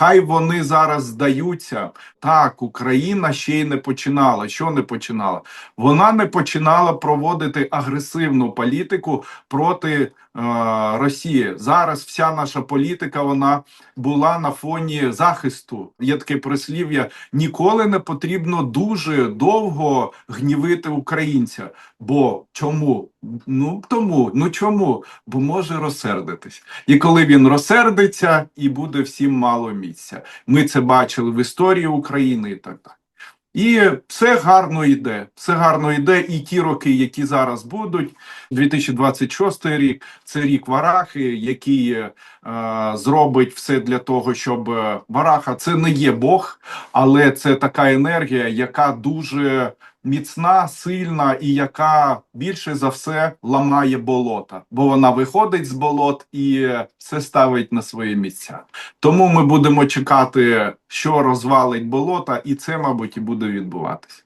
Хай вони зараз здаються. Так, Україна ще й не починала. Що не починала? Вона не починала проводити агресивну політику проти е, Росії. Зараз вся наша політика вона була на фоні захисту. Є таке прислів'я: ніколи не потрібно дуже довго гнівити українця. Бо чому? Ну тому, ну чому? Бо може розсердитись. І коли він розсердиться, і буде всім мало місця. Ми це бачили в історії України і так далі. І все гарно йде. Все гарно йде. І ті роки, які зараз будуть, 2026 рік, це рік Варахи, який е, зробить все для того, щоб е, Вараха це не є Бог, але це така енергія, яка дуже міцна, сильна і яка більше за все ламає болота, бо вона виходить з болот і все ставить на свої місця. Тому ми будемо чекати, що розвалить болота, і це, мабуть, і буде відбуватися.